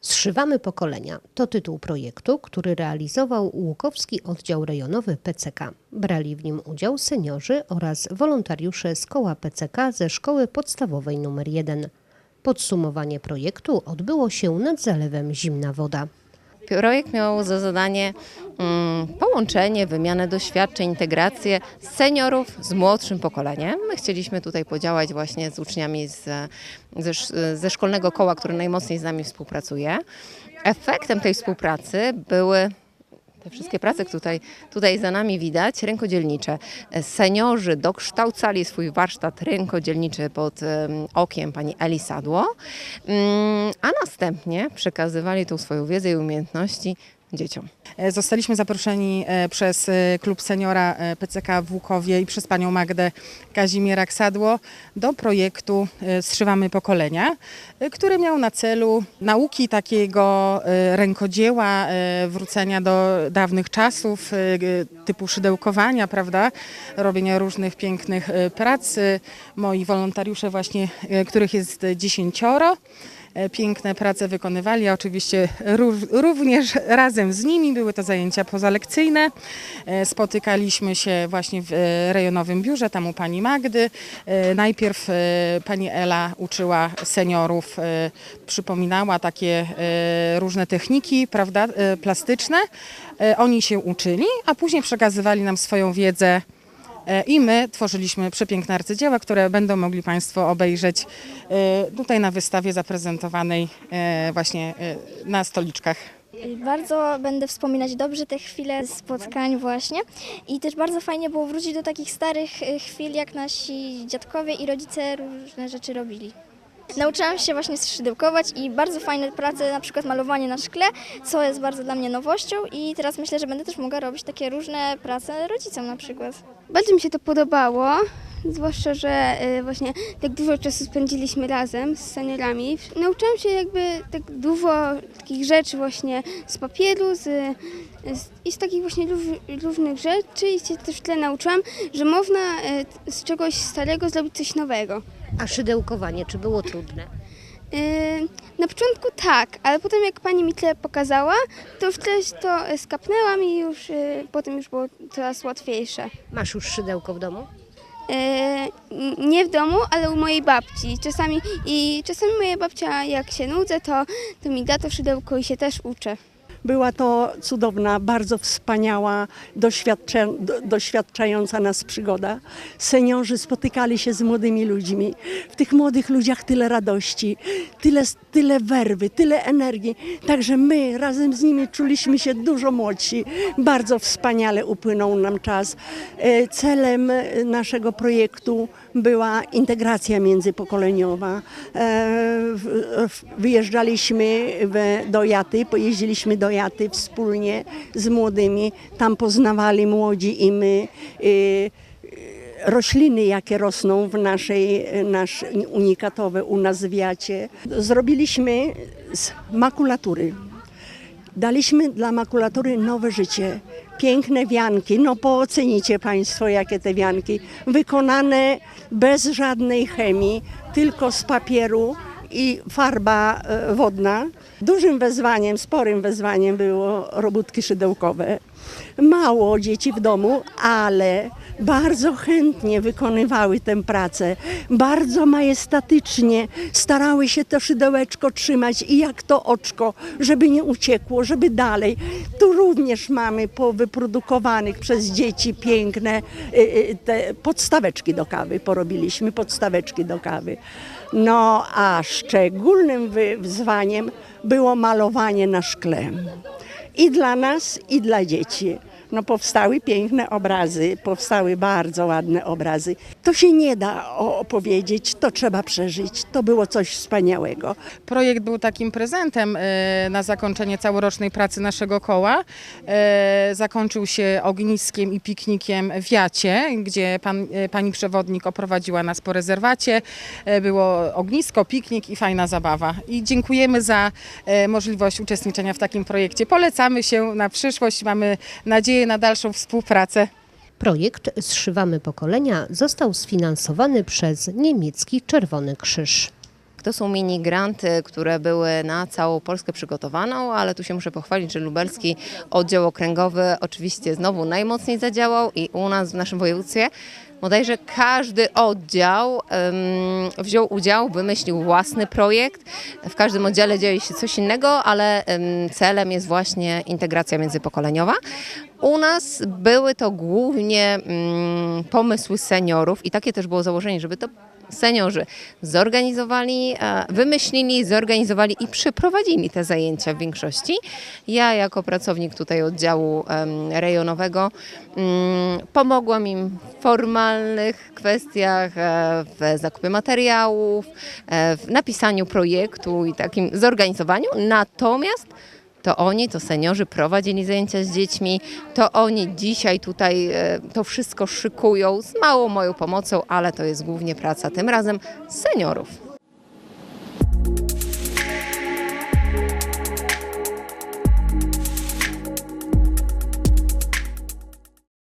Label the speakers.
Speaker 1: Zszywamy pokolenia to tytuł projektu, który realizował Łukowski Oddział Rejonowy PCK. Brali w nim udział seniorzy oraz wolontariusze z koła PCK ze Szkoły Podstawowej nr 1. Podsumowanie projektu odbyło się nad zalewem Zimna Woda.
Speaker 2: Projekt miał za zadanie mm, połączenie, wymianę doświadczeń, integrację seniorów z młodszym pokoleniem. My chcieliśmy tutaj podziałać właśnie z uczniami z, ze, ze szkolnego koła, które najmocniej z nami współpracuje. Efektem tej współpracy były te wszystkie prace, tutaj, tutaj za nami widać, rękodzielnicze. Seniorzy dokształcali swój warsztat rękodzielniczy pod em, okiem pani Eli Sadło, mm, a następnie przekazywali tą swoją wiedzę i umiejętności dzieciom.
Speaker 3: E, Zostaliśmy zaproszeni e, przez e, klub seniora PCK w Łukowie i przez panią Magdę Kazimierak-Sadło do projektu Zszywamy Pokolenia, który miał na celu nauki takiego rękodzieła, wrócenia do dawnych czasów, typu szydełkowania, prawda, robienia różnych pięknych prac. Moi wolontariusze właśnie, których jest dziesięcioro, piękne prace wykonywali, a oczywiście ró- również razem z nimi były to zajęcia pozalekcyjne. E, Spotykaliśmy się właśnie w e, rejonowym biurze, tam u pani Magdy. E, Najpierw e, pani Ela uczyła seniorów, e, przypominała takie e, różne techniki, prawda, e, plastyczne. E, Oni się uczyli, a później przekazywali nam swoją wiedzę E, I my tworzyliśmy przepiękne arcydzieła, które będą mogli Państwo obejrzeć e, tutaj na wystawie zaprezentowanej e, właśnie e, na stoliczkach.
Speaker 4: Bardzo będę wspominać dobrze te chwile spotkań właśnie i też bardzo fajnie było wrócić do takich starych chwil, jak nasi dziadkowie i rodzice różne rzeczy robili. Nauczyłam się właśnie szydełkować i bardzo fajne prace, na przykład malowanie na szkle, co jest bardzo dla mnie nowością i teraz myślę, że będę też mogła robić takie różne prace rodzicom na przykład.
Speaker 5: Bardzo mi się to podobało, zwłaszcza, że y, właśnie tak dużo czasu spędziliśmy razem z seniorami. Nauczyłam się jakby tak dużo takich rzeczy właśnie z papieru z, z, i z takich właśnie róż- różnych rzeczy i się też w tle nauczyłam, że można y, z czegoś starego zrobić coś nowego.
Speaker 1: A szydełkowanie, czy było trudne?
Speaker 5: Y, Na początku tak, ale potem jak pani mi tle pokazała, to tle to y, skapnęłam i już y, potem już było coraz łatwiejsze.
Speaker 1: Masz już szydełko w domu?
Speaker 5: N- nie w domu, ale u mojej babci. Czasami i czasami moja babcia jak się nudzę, to, to mi da to szydełko i się też uczę.
Speaker 6: Była to cudowna, bardzo wspaniała, doświadcza, do, doświadczająca nas przygoda. Seniorzy spotykali się z młodymi ludźmi. W tych młodych ludziach tyle radości, tyle, tyle werwy, tyle energii. Także my razem z nimi czuliśmy się dużo młodsi. Bardzo wspaniale upłynął nam czas. E, Celem e, naszego projektu była integracja międzypokoleniowa. E, Wyjeżdżaliśmy do Jaty, pojeździliśmy do Wspólnie z młodymi. Tam poznawali młodzi i my y, rośliny, jakie rosną w naszej, nasz unikatowe u nas w Jacie. Zrobiliśmy z makulatury. Daliśmy dla makulatury nowe życie. Piękne wianki, no poocenicie Państwo, jakie te wianki. Wykonane bez żadnej chemii, tylko z papieru i farba e, wodna. Dużym wyzwaniem, sporym wyzwaniem było robótki szydełkowe. Mało dzieci w domu, ale bardzo chętnie wykonywały tę pracę. Bardzo majestatycznie starały się to szydełeczko trzymać i jak to oczko, żeby nie uciekło, żeby dalej. Tu również mamy powyprodukowanych przez dzieci piękne y, y, te podstaweczki do kawy. Porobiliśmy podstaweczki do kawy. No a szczególnym wyzwaniem było malowanie na szkle i dla nas, i dla dzieci. No powstały piękne obrazy, powstały bardzo ładne obrazy. To się nie da opowiedzieć, to trzeba przeżyć. To było coś wspaniałego.
Speaker 3: Projekt był takim prezentem e, na zakończenie całorocznej pracy naszego koła. E, Zakończył się ogniskiem i piknikiem w Jacie, gdzie pan, e, pani przewodnik oprowadziła nas po rezerwacie. Było ognisko, piknik i fajna zabawa. I dziękujemy za możliwość uczestniczenia w takim projekcie. Polecamy się na przyszłość. Mamy nadzieję na dalszą współpracę.
Speaker 1: Projekt Zszywamy pokolenia został sfinansowany przez niemiecki Czerwony Krzyż.
Speaker 2: To są mini granty, które były na całą Polskę przygotowane, ale tu się muszę pochwalić, że lubelski oddział okręgowy oczywiście znowu najmocniej zadziałał i u nas w naszym województwie Bodajże każdy oddział em, wziął udział, wymyślił własny projekt. W każdym oddziale dzieje się coś innego, ale em, celem jest właśnie integracja międzypokoleniowa. U nas były to głównie mm, pomysły seniorów i takie też było założenie, żeby to seniorzy zorganizowali, e, wymyślili, zorganizowali i przeprowadzili te zajęcia w większości. Ja jako pracownik tutaj oddziału rejonowego mm, pomogłam im w formalnych kwestiach, e, w zakupie materiałów, e, w napisaniu projektu i takim zorganizowaniu. Natomiast to oni, to seniorzy prowadzili zajęcia z dziećmi, to oni dzisiaj tutaj e, to wszystko szykują z małą moją pomocą, ale to jest głównie praca tym razem seniorów.